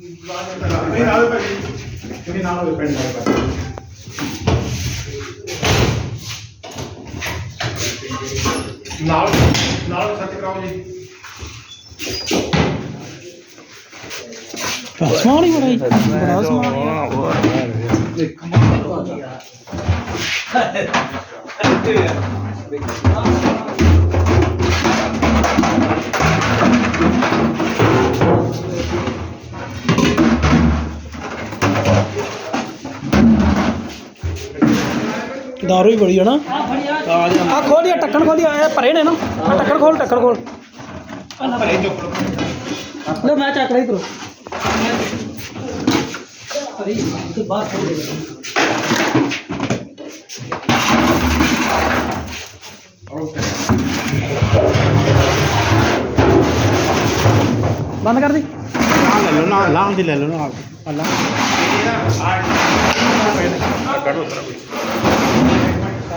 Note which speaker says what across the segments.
Speaker 1: ਨਹੀਂ ਨਾਲ ਭਾਜੀ ਕਿਹਨੇ ਨਾਲ ਹੋਵੇ ਪਿੰਡ ਨਾਲ ਨਾਲ ਨਾਲ ਸੱਚ ਕਰਾਓ ਜੀ।
Speaker 2: ਸਮਾਨ ਹੀ ਬੜਾ ਹੀ। ਬੜਾ ਸਮਾਨ ਹੀ ਦਾਰੂ ਹੀ ਬੜੀ ਹੈ ਨਾ। ਆ। ਖੋਲ ਦਿਆ ਟੱਕਣ ਖੋਲ ਦਿਆ ਇਹ ਭਰੇ ਨੇ ਨਾ। ਆ ਟੱਕਣ ਖੋਲ ਟੱਕਣ ਖੋਲ।
Speaker 1: ਭਰੇ ਚੁੱਕ ਲਓ
Speaker 2: ਲੋ ਮੈਂ ਚੱਕ ਲਈ ਕਰੋ ਬੰਦ ਕਰ ਦੀ।
Speaker 1: ਲੈ ਲਓ ਨਾ ਲਾਉਂ ਦੀ ਲੈ ਲਓ ਨਾ ਅੱਲਾ ਕੱਢੋ ਤਰਾ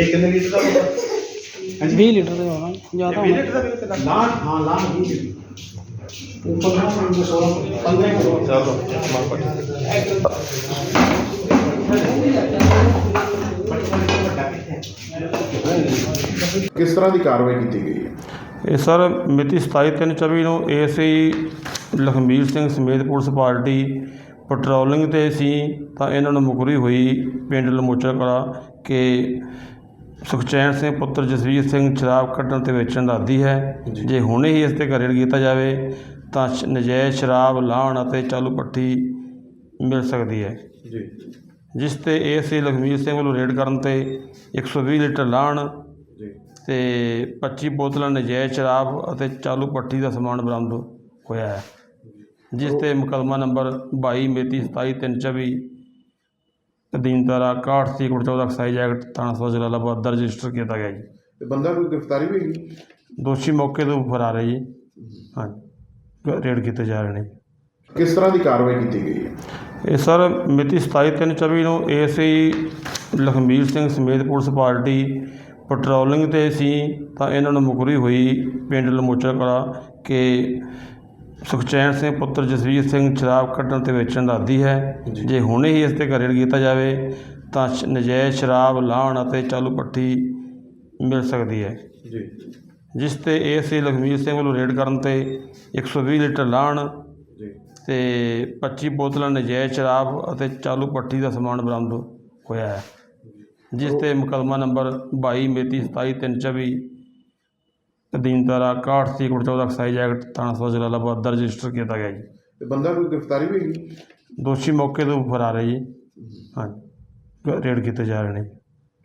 Speaker 1: ਇਹ ਕਿੰਨੇ ਲੀਟਰ ਦਾ ਹੋਊਗਾ?
Speaker 2: 20 ਲੀਟਰ ਦੇ ਹੋਣਾ ਜ਼ਿਆਦਾ
Speaker 1: ਵੀਹ
Speaker 2: ਹੋਣਾ।
Speaker 1: ਲੀਟਰ ਦਾ ਵੀ ਕਿੰਨਾ? ਲਾਣ ਹਾਂ ਲਾਣ 20 ਲੀਟਰ ਉੱਪਰ ਨਾ 16 15 ਕਿਲੋ ਚਲੋ ਮਾਰ ਪਾ
Speaker 3: ਕਿਸ ਤਰ੍ਹਾਂ ਦੀ ਕਾਰਵਾਈ ਕੀਤੀ ਗਈ ਹੈ?
Speaker 4: ਇਹ ਸਰ ਮਿਤੀ 27/3/24 ਨੂੰ ਏਐਸਆਈ ਲਖਮੀਰ ਸਿੰਘ ਸਮੇਤ ਪੁਲਿਸ ਪਾਰਟੀ ਪੈਟਰੋਲਿੰਗ ਤੇ ਸੀ ਤਾਂ ਇਹਨਾਂ ਨੂੰ ਮੁਕਰੀ ਹੋਈ ਪਿੰਡ ਲਮੋਚਾ ਕਲਾ ਕਿ ਸੁਖਚੈਨ ਸਿੰਘ ਪੁੱਤਰ ਜਸਵੀਰ ਸਿੰਘ ਸ਼ਰਾਬ ਕੱਢਣ ਤੇ ਵੇਚਣ ਦਾ ਆਦੀ ਹੈ। ਜੇ। ਹੁਣੇ ਹੀ ਇਸ ਤੇ ਘਰੇ ਕੀਤਾ ਜਾਵੇ ਤਾਂ ਨਜਾਇਜ਼ ਸ਼ਰਾਬ ਲਾਹਣ ਅਤੇ ਚਾਲੂ ਪੱਟੀ ਮਿਲ ਸਕਦੀ ਹੈ।
Speaker 3: ਜੀ।
Speaker 4: ਜਿਸ ਤੇ ਏਐਸਆਈ ਲਖਮੀਰ ਸਿੰਘ ਵੱਲੋਂ ਰੇਡ ਕਰਨ ਤੇ 120 ਲੀਟਰ ਲਾਹਣ ਤੇ 25 ਬੋਤਲਾਂ ਨਜਾਇਜ਼ ਸ਼ਰਾਬ ਅਤੇ ਚਾਲੂ ਪੱਟੀ ਦਾ ਸਮਾਨ ਬਰਾਮਦ ਹੋਇਆ ਹੈ। ਜਿਸ ਤੇ ਮੁਕੱਦਮਾ ਨੰਬਰ 22 ਮਿਤੀ 27324 ਅਧੀਨ ਧਾਰਾ 61 ਸੀ 14 ਐਕਸਾਈਜ਼ ਐਕਟ ਥਾਣਾ ਸਦਰ ਜਲਾਲਾਬਾਦ ਦਰਜ ਰਜਿਸਟਰ ਕੀਤਾ ਗਿਆ ਜੀ।
Speaker 3: ਤੇ ਬੰਦਾ ਕੋਈ ਗ੍ਰਿਫਤਾਰੀ ਵੀ ਹੋਈ?
Speaker 4: ਦੋਸ਼ੀ ਮੌਕੇ ਤੋਂ ਫਰਾਰ ਹੈ ਜੀ। ਹਾਂਜੀ। ਰੇਡ ਕੀਤੇ ਜਾ ਰਹੇ ਨੇ।
Speaker 3: ਕਿਸ ਤਰ੍ਹਾਂ ਦੀ ਕਾਰਵਾਈ ਕੀਤੀ ਗਈ ਹੈ?
Speaker 4: ਇਹ ਸਰ ਮਿਤੀ 27/3/24 ਨੂੰ ਏਐਸਆਈ ਲਖਮੀਰ ਸਿੰਘ ਸਮੇਤ ਪੁਲਿਸ ਪਾਰਟੀ ਪੈਟਰੋਲਿੰਗ ਤੇ ਸੀ ਤਾਂ ਇਹਨਾਂ ਨੂੰ ਮੁਕਰੀ ਹੋਈ ਪਿੰਡ ਲਮੋਚਾ ਕਲਾ ਕਿ ਸੁਖਚੈਨ ਸਿੰਘ ਪੁੱਤਰ ਜਸਵੀਰ ਸਿੰਘ ਸ਼ਰਾਬ ਕੱਢਣ ਤੇ ਵੇਚਣ ਦਾ ਆਦੀ ਹੈ। ਜੇ। ਹੁਣੇ ਹੀ ਇਸ ਤੇ ਘਰੇ ਕੀਤਾ ਜਾਵੇ ਤਾਂ ਨਜਾਇਜ਼ ਸ਼ਰਾਬ ਲਾਹਣ ਅਤੇ ਚਾਲੂ ਪੱਟੀ ਮਿਲ ਸਕਦੀ ਹੈ।
Speaker 3: ਜੀ।
Speaker 4: ਜਿਸ ਤੇ ਏਐਸਆਈ ਲਖਮੀਰ ਸਿੰਘ ਵੱਲੋਂ ਰੇਡ ਕਰਨ ਤੇ 120 ਲੀਟਰ ਲਾਹਣ ਤੇ 25 ਬੋਤਲਾਂ ਨਜਾਇਜ਼ ਸ਼ਰਾਬ ਅਤੇ ਚਾਲੂ ਪੱਟੀ ਦਾ ਸਮਾਨ ਬਰਾਮਦ ਹੋਇਆ ਹੈ। ਜਿਸ ਤੇ ਮੁਕੱਦਮਾ ਨੰਬਰ 22 ਮਿਤੀ 27324 ਅਧੀਨ ਧਾਰਾ 61 ਸੀ 14 ਐਕਸਾਈਜ਼ ਐਕਟ ਥਾਣਾ ਸਦਰ ਜਲਾਲਾਬਾਦ ਦਰਜ ਰਜਿਸਟਰ ਕੀਤਾ ਗਿਆ ਜੀ।
Speaker 3: ਤੇ ਬੰਦਾ ਕੋਈ ਗ੍ਰਿਫਤਾਰੀ ਵੀ ਹੋਈ?
Speaker 4: ਦੋਸ਼ੀ ਮੌਕੇ ਤੋਂ ਫਰਾਰ ਹੈ ਜੀ। ਹਾਂਜੀ। ਰੇਡ ਕੀਤੇ ਜਾ ਰਹੇ ਨੇ।